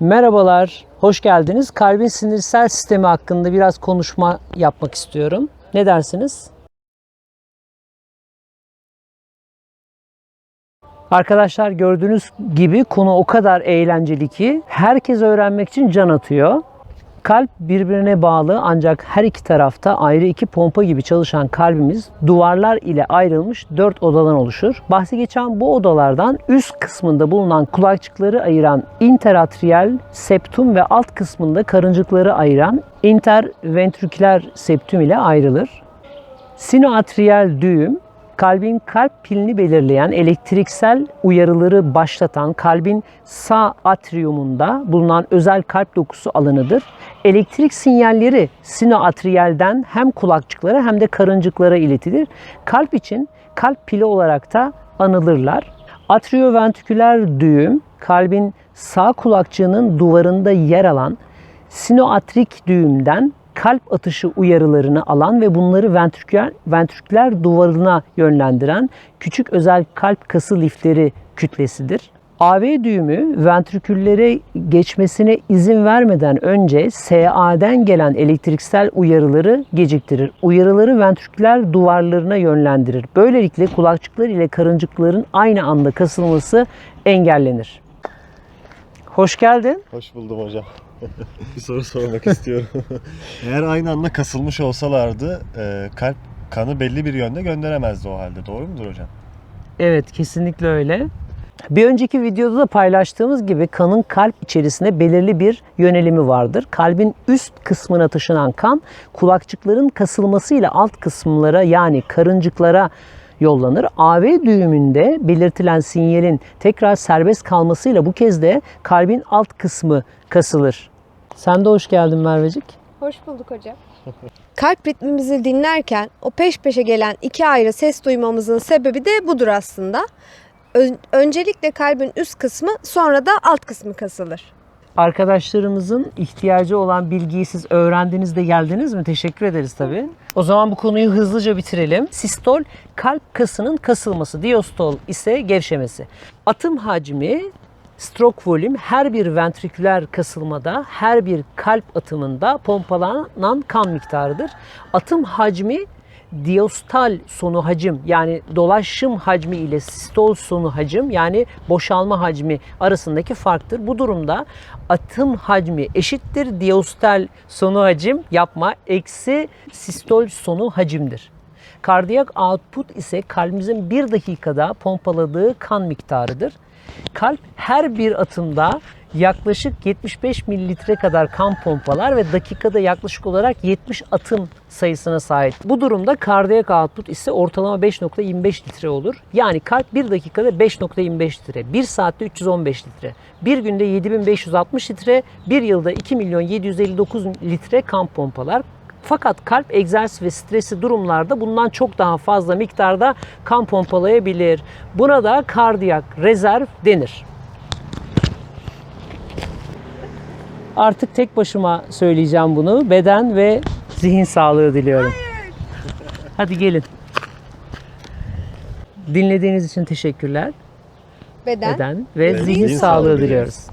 Merhabalar, hoş geldiniz. Kalbin sinirsel sistemi hakkında biraz konuşma yapmak istiyorum. Ne dersiniz? Arkadaşlar gördüğünüz gibi konu o kadar eğlenceli ki herkes öğrenmek için can atıyor. Kalp birbirine bağlı ancak her iki tarafta ayrı iki pompa gibi çalışan kalbimiz duvarlar ile ayrılmış dört odadan oluşur. Bahsi geçen bu odalardan üst kısmında bulunan kulakçıkları ayıran interatriyel septum ve alt kısmında karıncıkları ayıran interventriküler septum ile ayrılır. Sinoatriyel düğüm kalbin kalp pilini belirleyen elektriksel uyarıları başlatan kalbin sağ atriyumunda bulunan özel kalp dokusu alanıdır. Elektrik sinyalleri sinoatriyelden hem kulakçıklara hem de karıncıklara iletilir. Kalp için kalp pili olarak da anılırlar. Atrioventriküler düğüm kalbin sağ kulakçığının duvarında yer alan sinoatrik düğümden kalp atışı uyarılarını alan ve bunları ventriküler, ventriküler duvarına yönlendiren küçük özel kalp kası lifleri kütlesidir. AV düğümü ventriküllere geçmesine izin vermeden önce SA'den gelen elektriksel uyarıları geciktirir. Uyarıları ventriküler duvarlarına yönlendirir. Böylelikle kulakçıklar ile karıncıkların aynı anda kasılması engellenir. Hoş geldin. Hoş buldum hocam. bir soru sormak istiyorum. Eğer aynı anda kasılmış olsalardı e, kalp kanı belli bir yönde gönderemezdi o halde. Doğru mudur hocam? Evet kesinlikle öyle. Bir önceki videoda da paylaştığımız gibi kanın kalp içerisinde belirli bir yönelimi vardır. Kalbin üst kısmına taşınan kan kulakçıkların kasılmasıyla alt kısımlara yani karıncıklara yollanır. AV düğümünde belirtilen sinyalin tekrar serbest kalmasıyla bu kez de kalbin alt kısmı kasılır. Sen de hoş geldin Mervecik. Hoş bulduk hocam. Kalp ritmimizi dinlerken o peş peşe gelen iki ayrı ses duymamızın sebebi de budur aslında. Ön- öncelikle kalbin üst kısmı sonra da alt kısmı kasılır. Arkadaşlarımızın ihtiyacı olan bilgiyi siz öğrendiniz de geldiniz mi? Teşekkür ederiz tabii. O zaman bu konuyu hızlıca bitirelim. Sistol kalp kasının kasılması, diastol ise gevşemesi. Atım hacmi stroke volüm her bir ventriküler kasılmada her bir kalp atımında pompalanan kan miktarıdır. Atım hacmi diostal sonu hacim yani dolaşım hacmi ile sistol sonu hacim yani boşalma hacmi arasındaki farktır. Bu durumda atım hacmi eşittir diostal sonu hacim yapma eksi sistol sonu hacimdir. Kardiyak output ise kalbimizin bir dakikada pompaladığı kan miktarıdır. Kalp her bir atımda yaklaşık 75 mililitre kadar kan pompalar ve dakikada yaklaşık olarak 70 atım sayısına sahip. Bu durumda kardiyak output ise ortalama 5.25 litre olur. Yani kalp 1 dakikada 5.25 litre, 1 saatte 315 litre, bir günde 7560 litre, bir yılda 2 milyon 759 litre kan pompalar. Fakat kalp egzersiz ve stresli durumlarda bundan çok daha fazla miktarda kan pompalayabilir. Buna da kardiyak rezerv denir. Artık tek başıma söyleyeceğim bunu. Beden ve zihin sağlığı diliyorum. Hadi gelin. Dinlediğiniz için teşekkürler. Beden, Beden ve Ve zihin zihin sağlığı sağlığı diliyoruz.